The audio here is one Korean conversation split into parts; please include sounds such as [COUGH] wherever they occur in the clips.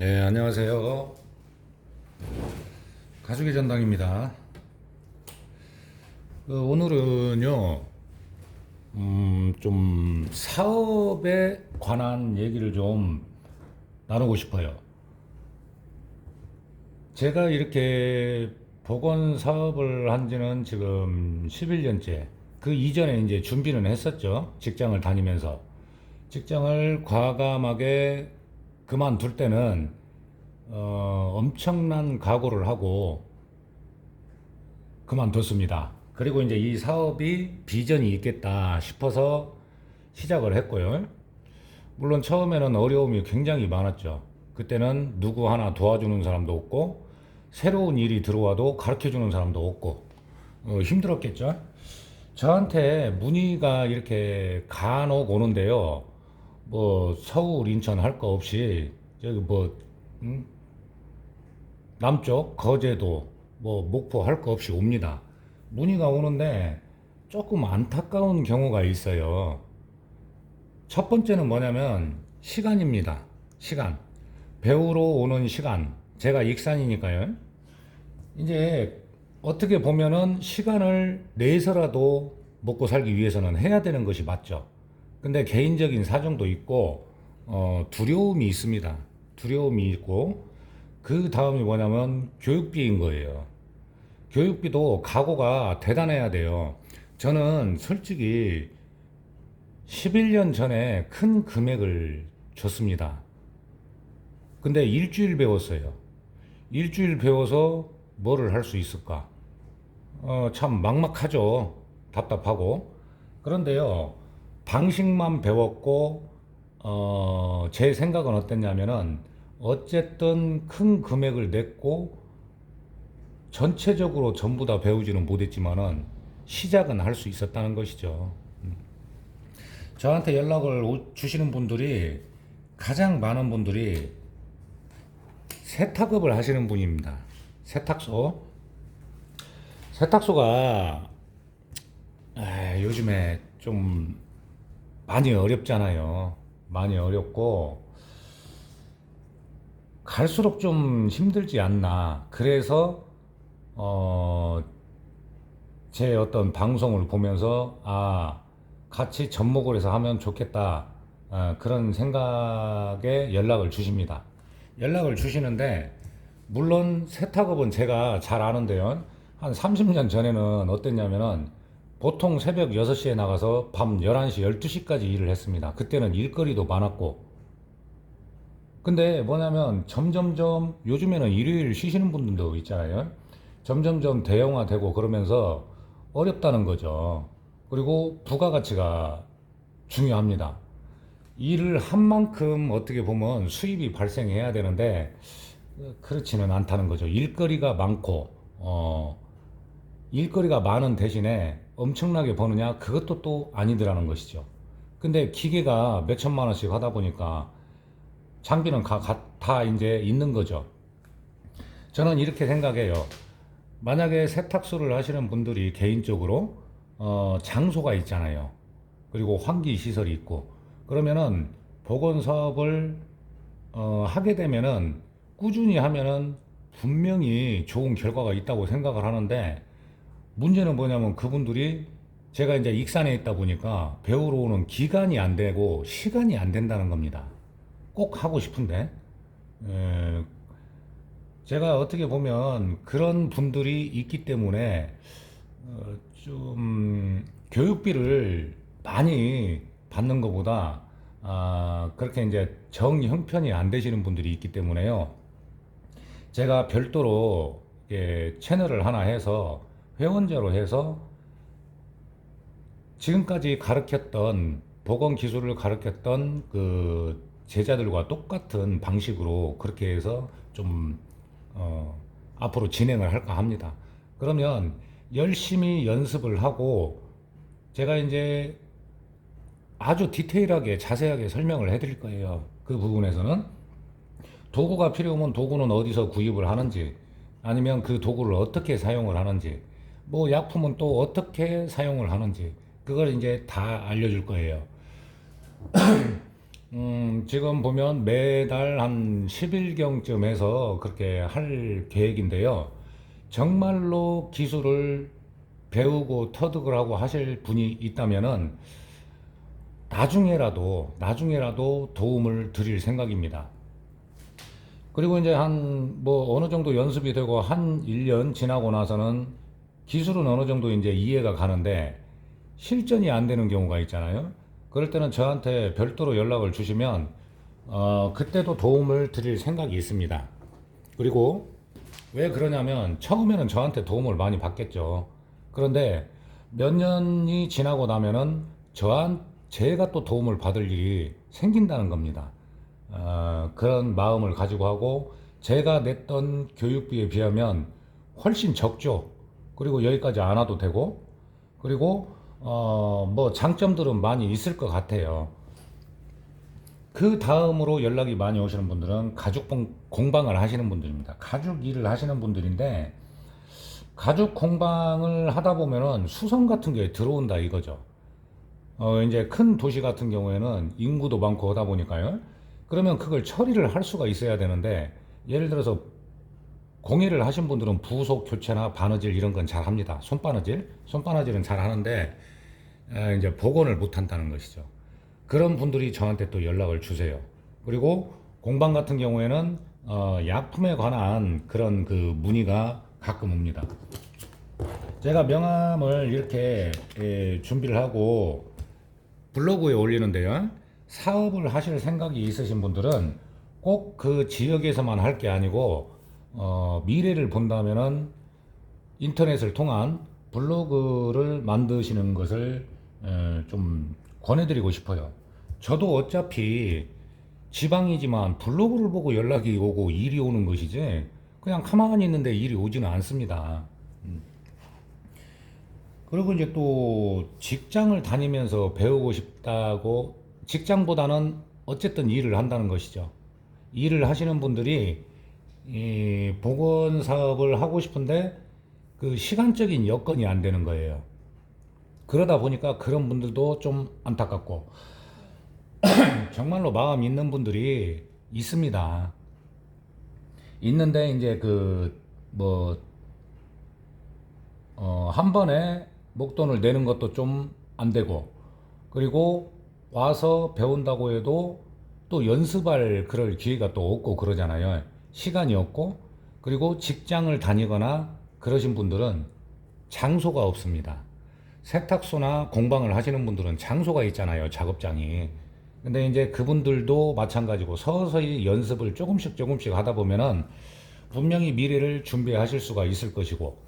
네, 안녕하세요. 가족의 전당입니다. 그 오늘은요, 음, 좀 사업에 관한 얘기를 좀 나누고 싶어요. 제가 이렇게 보건 사업을 한 지는 지금 11년째. 그 이전에 이제 준비는 했었죠. 직장을 다니면서. 직장을 과감하게 그만둘 때는 어, 엄청난 각오를 하고 그만뒀습니다. 그리고 이제 이 사업이 비전이 있겠다 싶어서 시작을 했고요. 물론 처음에는 어려움이 굉장히 많았죠. 그때는 누구 하나 도와주는 사람도 없고 새로운 일이 들어와도 가르쳐 주는 사람도 없고 어, 힘들었겠죠. 저한테 문의가 이렇게 간혹 오는데요. 뭐 서울, 인천 할 거 없이 저기 뭐 음? 남쪽 거제도 뭐 목포 할 거 없이 옵니다. 문의가 오는데 조금 안타까운 경우가 있어요. 첫 번째는 뭐냐면 시간입니다. 시간. 배우러 오는 시간. 제가 익산이니까요. 이제 어떻게 보면은 시간을 내서라도 먹고 살기 위해서는 해야 되는 것이 맞죠. 근데 개인적인 사정도 있고 어, 두려움이 있습니다. 두려움이 있고 그 다음이 뭐냐면 교육비인 거예요. 교육비도 각오가 대단해야 돼요. 저는 솔직히 11년 전에 큰 금액을 줬습니다. 근데 일주일 배웠어요. 일주일 배워서 뭐를 할 수 있을까? 어, 참 막막하죠. 답답하고. 그런데요, 방식만 배웠고, 어, 제 생각은 어땠냐면은, 어쨌든 큰 금액을 냈고, 전체적으로 전부 다 배우지는 못했지만은, 시작은 할 수 있었다는 것이죠. 음. 저한테 연락을 오- 주시는 분들이, 가장 많은 분들이 세탁업을 하시는 분입니다. 세탁소. 세탁소가 에, 요즘에 좀 많이 어렵잖아요. 많이 어렵고 갈수록 좀 힘들지 않나. 그래서 어, 제 어떤 방송을 보면서 아 같이 접목을 해서 하면 좋겠다. 어, 그런 생각에 연락을 주십니다. 연락을 주시는데 물론 세탁업은 제가 잘 아는데요. 한 30년 전에는 어땠냐면은 보통 새벽 6시에 나가서 밤 11시, 12시까지 일을 했습니다. 그때는 일거리도 많았고. 근데 뭐냐면 점점점 요즘에는 일요일 쉬시는 분들도 있잖아요. 점점점 대형화되고 그러면서 어렵다는 거죠. 그리고 부가가치가 중요합니다. 일을 한 만큼 어떻게 보면 수입이 발생해야 되는데 어, 그렇지는 않다는 거죠. 일거리가 많고 어, 일거리가 많은 대신에 엄청나게 버느냐 그것도 또 아니더라는 것이죠. 근데 기계가 몇 천만 원씩 하다 보니까 장비는 가- 가- 다 이제 있는 거죠. 저는 이렇게 생각해요. 만약에 세탁소를 하시는 분들이 개인적으로 어, 장소가 있잖아요. 그리고 환기 시설이 있고 그러면은 보건 사업을 어, 하게 되면은 꾸준히 하면은 분명히 좋은 결과가 있다고 생각을 하는데 문제는 뭐냐면 그분들이 제가 이제 익산에 있다 보니까 배우러 오는 기간이 안 되고 시간이 안 된다는 겁니다. 꼭 하고 싶은데 에, 제가 어떻게 보면 그런 분들이 있기 때문에 어, 좀 교육비를 많이 받는 것보다 아, 그렇게 이제 정 형편이 안 되시는 분들이 있기 때문에요. 제가 별도로 예, 채널을 하나 해서 회원제로 해서 지금까지 가르쳤던 보건 기술을 가르쳤던 그 제자들과 똑같은 방식으로 그렇게 해서 좀 어, 앞으로 진행을 할까 합니다. 그러면 열심히 연습을 하고 제가 이제 아주 디테일하게 자세하게 설명을 해드릴 거예요. 그 부분에서는 도구가 필요하면 도구는 어디서 구입을 하는지 아니면 그 도구를 어떻게 사용을 하는지 뭐 약품은 또 어떻게 사용을 하는지 그걸 이제 다 알려줄 거예요. [CLEARS THROAT] 음, 지금 보면 매달 한 10일경쯤 해서 그렇게 할 계획인데요. 정말로 기술을 배우고 터득을 하고 하실 분이 있다면은 나중에라도, 나중에라도 도움을 드릴 생각입니다. 그리고 이제 한 뭐 어느 정도 연습이 되고 한 1년 지나고 나서는 기술은 어느 정도 이제 이해가 가는데 실전이 안 되는 경우가 있잖아요. 그럴 때는 저한테 별도로 연락을 주시면 어, 그때도 도움을 드릴 생각이 있습니다. 그리고 왜 그러냐면 처음에는 저한테 도움을 많이 받겠죠. 그런데 몇 년이 지나고 나면은 저한 제가 또 도움을 받을 일이 생긴다는 겁니다. 어, 그런 마음을 가지고 하고 제가 냈던 교육비에 비하면 훨씬 적죠. 그리고 여기까지 안 와도 되고 그리고 어, 뭐 장점들은 많이 있을 것 같아요. 그 다음으로 연락이 많이 오시는 분들은 가죽 봉- 공방을 하시는 분들입니다. 가죽 일을 하시는 분들인데 가죽 공방을 하다 보면은 수성 같은 게 들어온다 이거죠. 어, 이제 큰 도시 같은 경우에는 인구도 많고 하다 보니까요. 그러면 그걸 처리를 할 수가 있어야 되는데 예를 들어서 공예를 하신 분들은 부속 교체나 바느질 이런 건 잘 합니다. 손바느질, 손바느질은 잘 하는데 에, 이제 복원을 못 한다는 것이죠. 그런 분들이 저한테 또 연락을 주세요. 그리고 공방 같은 경우에는 어, 약품에 관한 그런 그 문의가 가끔 옵니다. 제가 명함을 이렇게 예, 준비를 하고 블로그에 올리는데요. 사업을 하실 생각이 있으신 분들은 꼭 그 지역에서만 할 게 아니고 어, 미래를 본다면은 인터넷을 통한 블로그를 만드시는 것을 에, 좀 권해드리고 싶어요. 저도 어차피 지방이지만 블로그를 보고 연락이 오고 일이 오는 것이지 그냥 가만히 있는데 일이 오지는 않습니다. 음. 그리고 이제 또 직장을 다니면서 배우고 싶다고 직장보다는 어쨌든 일을 한다는 것이죠. 일을 하시는 분들이 이 보건 사업을 하고 싶은데 그 시간적인 여건이 안 되는 거예요. 그러다 보니까 그런 분들도 좀 안타깝고 [CLEARS THROAT] 정말로 마음 있는 분들이 있습니다. 있는데 이제 그뭐 어, 한 번에 목돈을 내는 것도 좀 안 되고, 그리고 와서 배운다고 해도 또 연습할 그럴 기회가 또 없고 그러잖아요. 시간이 없고, 그리고 직장을 다니거나 그러신 분들은 장소가 없습니다. 세탁소나 공방을 하시는 분들은 장소가 있잖아요. 작업장이. 근데 이제 그분들도 마찬가지고 서서히 연습을 조금씩 조금씩 하다 보면은 분명히 미래를 준비하실 수가 있을 것이고,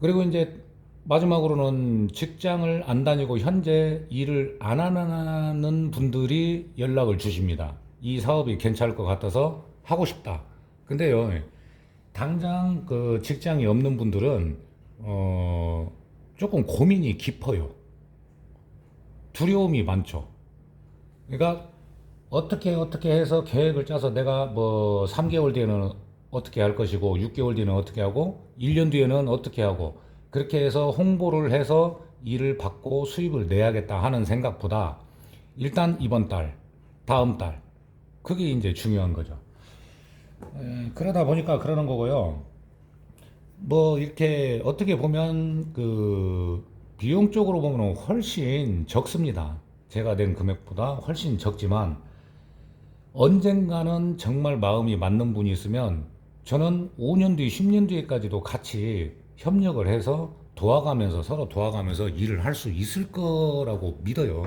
그리고 이제 마지막으로는 직장을 안 다니고 현재 일을 안 하는 분들이 연락을 주십니다. 이 사업이 괜찮을 것 같아서 하고 싶다. 근데요, 당장 그 직장이 없는 분들은 어 조금 고민이 깊어요. 두려움이 많죠. 그러니까 어떻게 어떻게 해서 계획을 짜서 내가 뭐 3개월 뒤에는 어떻게 할 것이고 6개월 뒤에는 어떻게 하고 1년 뒤에는 어떻게 하고 그렇게 해서 홍보를 해서 일을 받고 수입을 내야겠다 하는 생각보다 일단 이번 달, 다음 달 그게 이제 중요한 거죠. 에, 그러다 보니까 그러는 거고요. 뭐 이렇게 어떻게 보면 그 비용적으로 보면 훨씬 적습니다. 제가 낸 금액보다 훨씬 적지만 언젠가는 정말 마음이 맞는 분이 있으면 저는 5년 뒤, 10년 뒤에까지도 같이 협력을 해서 도와가면서 서로 도와가면서 일을 할 수 있을 거라고 믿어요.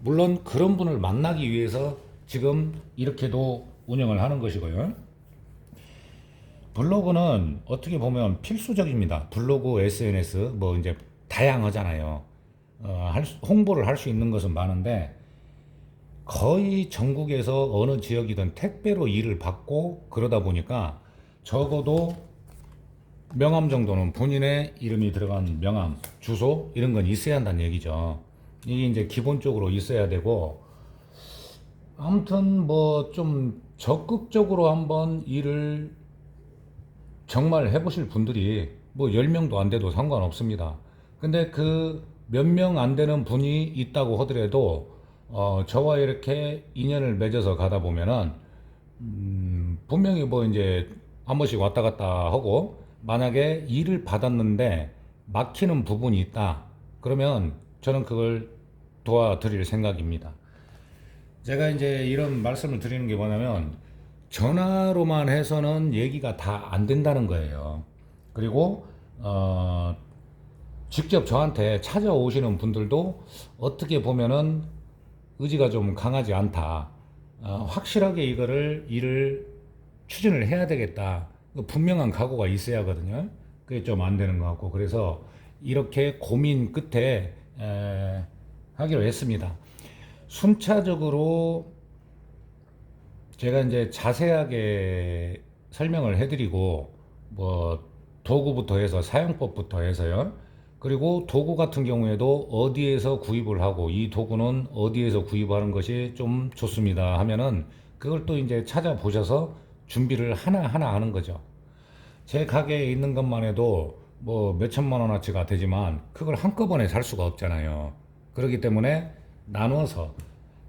물론 그런 분을 만나기 위해서 지금 이렇게도 운영을 하는 것이고요. 블로그는 어떻게 보면 필수적입니다. 블로그, SNS 뭐 이제 다양하잖아요. 어, 할 수- 홍보를 할 수 있는 것은 많은데 거의 전국에서 어느 지역이든 택배로 일을 받고 그러다 보니까 적어도 명함 정도는 본인의 이름이 들어간 명함, 주소 이런 건 있어야 한다는 얘기죠. 이게 이제 기본적으로 있어야 되고 아무튼 뭐 좀 적극적으로 한번 일을 정말 해보실 분들이 뭐 10명도 안 돼도 상관없습니다. 근데 그 몇 명 안 되는 분이 있다고 하더라도 어, 저와 이렇게 인연을 맺어서 가다 보면은 음, 분명히 뭐 이제 한 번씩 왔다 갔다 하고 만약에 일을 받았는데 막히는 부분이 있다. 그러면 저는 그걸 도와드릴 생각입니다. 제가 이제 이런 말씀을 드리는 게 뭐냐면 전화로만 해서는 얘기가 다 안 된다는 거예요. 그리고 어, 직접 저한테 찾아오시는 분들도 어떻게 보면은 의지가 좀 강하지 않다. 어, 확실하게 이거를 일을 추진을 해야 되겠다. 그 분명한 각오가 있어야 하거든요. 그게 좀 안 되는 것 같고 그래서 이렇게 고민 끝에 에, 하기로 했습니다. 순차적으로 제가 이제 자세하게 설명을 해드리고 뭐 도구부터 해서 사용법부터 해서요. 그리고 도구 같은 경우에도 어디에서 구입을 하고 이 도구는 어디에서 구입하는 것이 좀 좋습니다 하면은 그걸 또 이제 찾아보셔서 준비를 하나하나 하는 거죠. 제 가게에 있는 것만 해도 뭐 몇천만 원어치가 되지만 그걸 한꺼번에 살 수가 없잖아요. 그렇기 때문에 나눠서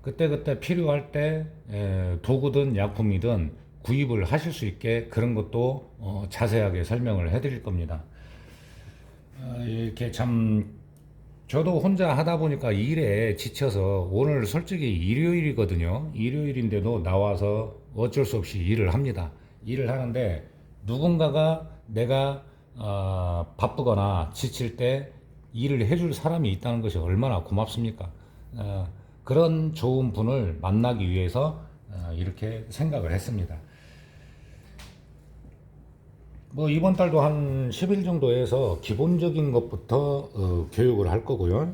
그때그때 필요할 때 에, 도구든 약품이든 구입을 하실 수 있게 그런 것도 어, 자세하게 설명을 해드릴 겁니다. 어, 이렇게 참 저도 혼자 하다 보니까 일에 지쳐서 오늘 솔직히 일요일이거든요. 일요일인데도 나와서 어쩔 수 없이 일을 합니다. 일을 하는데 누군가가 내가 어, 바쁘거나 지칠 때 일을 해줄 사람이 있다는 것이 얼마나 고맙습니까? 어, 그런 좋은 분을 만나기 위해서 어, 이렇게 생각을 했습니다. 뭐 이번 달도 한 10일 정도 해서 기본적인 것부터 어, 교육을 할 거고요.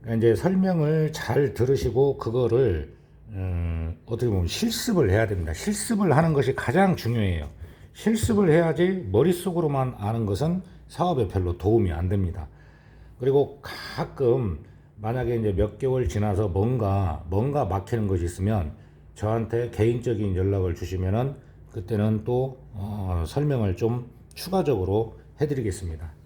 그러니까 이제 설명을 잘 들으시고 그거를 음, 어떻게 보면 실습을 해야 됩니다. 실습을 하는 것이 가장 중요해요. 실습을 해야지 머릿속으로만 아는 것은 사업에 별로 도움이 안 됩니다. 그리고 가끔 만약에 이제 몇 개월 지나서 뭔가 뭔가 막히는 것이 있으면 저한테 개인적인 연락을 주시면은 그때는 또 어, 설명을 좀 추가적으로 해드리겠습니다.